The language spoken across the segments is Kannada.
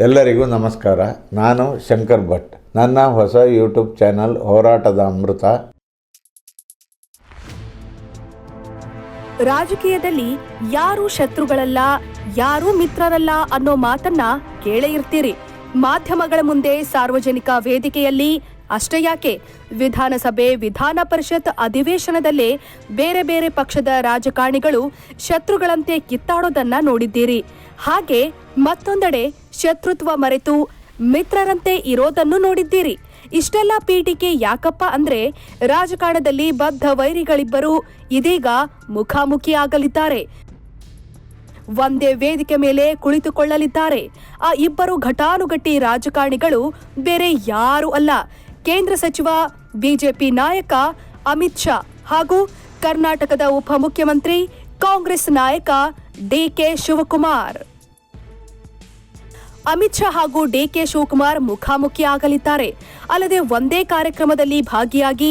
ಎಲ್ಲರಿಗೂ ನಮಸ್ಕಾರ. ನಾನು ಶಂಕರ್ ಭಟ್. ನನ್ನ ಹೊಸ ಯೂಟ್ಯೂಬ್ ಚಾನಲ್ ಹೋರಾಟದ ಅಮೃತ. ರಾಜಕೀಯದಲ್ಲಿ ಯಾರು ಶತ್ರುಗಳಲ್ಲ, ಯಾರು ಮಿತ್ರರಲ್ಲ ಅನ್ನೋ ಮಾತನ್ನ ಕೇಳೇ ಇರ್ತೀರಿ. ಮಾಧ್ಯಮಗಳ ಮುಂದೆ ಸಾರ್ವಜನಿಕ ವೇದಿಕೆಯಲ್ಲಿ ಅಷ್ಟೇ ಯಾಕೆ? ವಿಧಾನಸಭೆ, ವಿಧಾನ ಪರಿಷತ್ ಅಧಿವೇಶನದಲ್ಲೇ ಬೇರೆ ಬೇರೆ ಪಕ್ಷದ ರಾಜಕಾರಣಿಗಳು ಶತ್ರುಗಳಂತೆ ಕಿತ್ತಾಡೋದನ್ನ ನೋಡಿದ್ದೀರಿ. ಹಾಗೆ ಮತ್ತೊಂದೆಡೆ ಶತ್ರುತ್ವ ಮರೆತು ಮಿತ್ರರಂತೆ ಇರೋದನ್ನು ನೋಡಿದ್ದೀರಿ. ಇಷ್ಟೆಲ್ಲ ಪೀಠಿಕೆ ಯಾಕಪ್ಪ ಅಂದ್ರೆ ರಾಜಕಾರಣದಲ್ಲಿ ಬದ್ಧ ವೈರಿಗಳಿಬ್ಬರು ಇದೀಗ ಮುಖಾಮುಖಿ ಆಗಲಿದ್ದಾರೆ ಒಂದೇ ವೇದಿಕೆ ಮೇಲೆ ಕುಳಿತುಕೊಳ್ಳಲಿದ್ದಾರೆ. ಆ ಇಬ್ಬರು ಘಟಾನುಘಟಿ ರಾಜಕಾರಣಿಗಳು ಬೇರೆ ಯಾರು ಅಲ್ಲ. ಕೇಂದ್ರ ಸಚಿವ, ಬಿಜೆಪಿ ನಾಯಕ ಅಮಿತ್ ಶಾ ಹಾಗೂ ಕರ್ನಾಟಕದ ಉಪಮುಖ್ಯಮಂತ್ರಿ ಕಾಂಗ್ರೆಸ್ ನಾಯಕ ಡಿಕೆ ಶಿವಕುಮಾರ್. ಅಮಿತ್ ಶಾ ಹಾಗೂ ಡಿಕೆ ಶಿವಕುಮಾರ್ ಮುಖಾಮುಖಿ ಆಗಲಿದ್ದಾರೆ ಅಲ್ಲದೆ ಒಂದೇ ಕಾರ್ಯಕ್ರಮದಲ್ಲಿ ಭಾಗಿಯಾಗಿ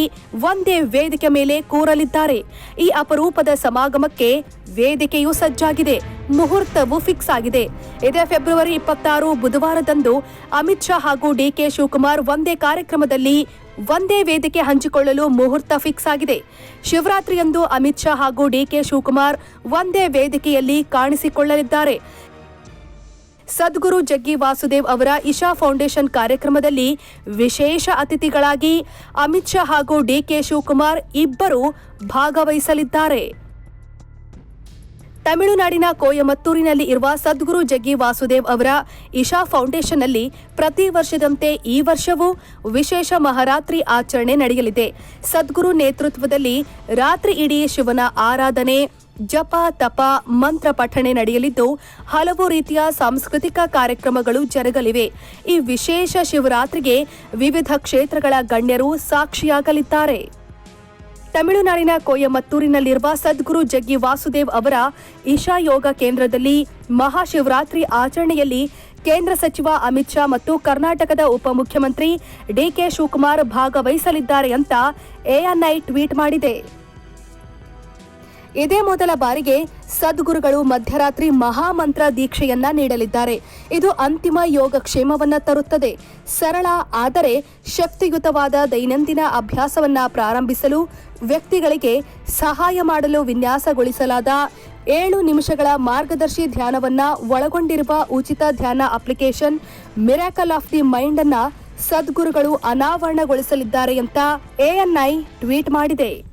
ಒಂದೇ ವೇದಿಕೆ ಮೇಲೆ ಕೂರಲಿದ್ದಾರೆ. ಈ ಅಪರೂಪದ ಸಮಾಗಮಕ್ಕೆ ವೇದಿಕೆಯು ಸಜ್ಜಾಗಿದೆ. ಮುಹೂರ್ತವು ಫಿಕ್ಸ್ ಆಗಿದೆ. ಇದೇ ಫೆಬ್ರವರಿ ಇಪ್ಪತ್ತಾರು ಬುಧವಾರದಂದು ಅಮಿತ್ ಶಾ ಹಾಗೂ ಡಿಕೆ ಶಿವಕುಮಾರ್ ಒಂದೇ ಕಾರ್ಯಕ್ರಮದಲ್ಲಿ ಒಂದೇ ವೇದಿಕೆ ಹಂಚಿಕೊಳ್ಳಲು ಮುಹೂರ್ತ ಫಿಕ್ಸ್ ಆಗಿದೆ. ಶಿವರಾತ್ರಿಯಂದು ಅಮಿತ್ ಶಾ ಹಾಗೂ ಡಿಕೆ ಶಿವಕುಮಾರ್ ಒಂದೇ ವೇದಿಕೆಯಲ್ಲಿ ಕಾಣಿಸಿಕೊಳ್ಳಲಿದ್ದಾರೆ. ಸದ್ಗುರು ಜಗ್ಗಿ ವಾಸುದೇವ್ ಅವರ ಇಶಾ ಫೌಂಡೇಶನ್ ಕಾರ್ಯಕ್ರಮದಲ್ಲಿ ವಿಶೇಷ ಅತಿಥಿಗಳಾಗಿ ಅಮಿತ್ ಶಾ ಹಾಗೂ ಡಿಕೆ ಶಿವಕುಮಾರ್ ಇಬ್ಬರು ಭಾಗವಹಿಸಲಿದ್ದಾರೆ. ತಮಿಳುನಾಡಿನ ಕೋಯಮತ್ತೂರಿನಲ್ಲಿ ಇರುವ ಸದ್ಗುರು ಜಗ್ಗಿ ವಾಸುದೇವ್ ಅವರ ಇಶಾ ಫೌಂಡೇಶನ್ನಲ್ಲಿ ಪ್ರತಿ ವರ್ಷದಂತೆ ಈ ವರ್ಷವೂ ವಿಶೇಷ ಮಹಾರಾತ್ರಿ ಆಚರಣೆ ನಡೆಯಲಿದೆ. ಸದ್ಗುರು ನೇತೃತ್ವದಲ್ಲಿ ರಾತ್ರಿ ಇಡೀ ಶಿವನ ಆರಾಧನೆ ಜಪ, ತಪ, ಮಂತ್ರ ಪಠಣೆ ನಡೆಯಲಿದ್ದು ಹಲವು ರೀತಿಯ ಸಾಂಸ್ಕೃತಿಕ ಕಾರ್ಯಕ್ರಮಗಳು ಜರುಗಲಿವೆ. ಈ ವಿಶೇಷ ಶಿವರಾತ್ರಿಗೆ ವಿವಿಧ ಕ್ಷೇತ್ರಗಳ ಗಣ್ಯರು ಸಾಕ್ಷಿಯಾಗಲಿದ್ದಾರೆ. ತಮಿಳುನಾಡಿನ ಕೊಯಮತ್ತೂರಿನಲ್ಲಿರುವ ಸದ್ಗುರು ಜಗ್ಗಿ ವಾಸುದೇವ್ ಅವರ ಇಶಾ ಯೋಗ ಕೇಂದ್ರದಲ್ಲಿ ಮಹಾಶಿವರಾತ್ರಿ ಆಚರಣೆಯಲ್ಲಿ ಕೇಂದ್ರ ಸಚಿವ ಅಮಿತ್ ಶಾ ಮತ್ತು ಕರ್ನಾಟಕದ ಉಪಮುಖ್ಯಮಂತ್ರಿ ಡಿಕೆ ಶಿವಕುಮಾರ್ ಭಾಗವಹಿಸಲಿದ್ದಾರೆ ಅಂತ ಎಎನ್ಐ ಟ್ವೀಟ್ ಮಾಡಿದೆ. ಇದೇ ಮೊದಲ ಬಾರಿಗೆ ಸದ್ಗುರುಗಳು ಮಧ್ಯರಾತ್ರಿ ಮಹಾಮಂತ್ರ ದೀಕ್ಷೆಯನ್ನ ನೀಡಲಿದ್ದಾರೆ. ಇದು ಅಂತಿಮ ಯೋಗಕ್ಷೇಮವನ್ನ ತರುತ್ತದೆ. ಸರಳ, ಆದರೆ ಶಕ್ತಿಯುತವಾದ ದೈನಂದಿನ ಅಭ್ಯಾಸವನ್ನ ಪ್ರಾರಂಭಿಸಲು ವ್ಯಕ್ತಿಗಳಿಗೆ ಸಹಾಯ ಮಾಡಲು ವಿನ್ಯಾಸಗೊಳಿಸಲಾದ ಏಳು ನಿಮಿಷಗಳ ಮಾರ್ಗದರ್ಶಿ ಧ್ಯಾನವನ್ನ ಒಳಗೊಂಡಿರುವ ಉಚಿತ ಧ್ಯಾನ application miracle of the mind ಅನ್ನ ಸದ್ಗುರುಗಳು ಅನಾವರಣಗೊಳಿಸಲಿದ್ದಾರೆ ಅಂತ ಎಎನ್ಐ ಟ್ವೀಟ್ ಮಾಡಿದೆ.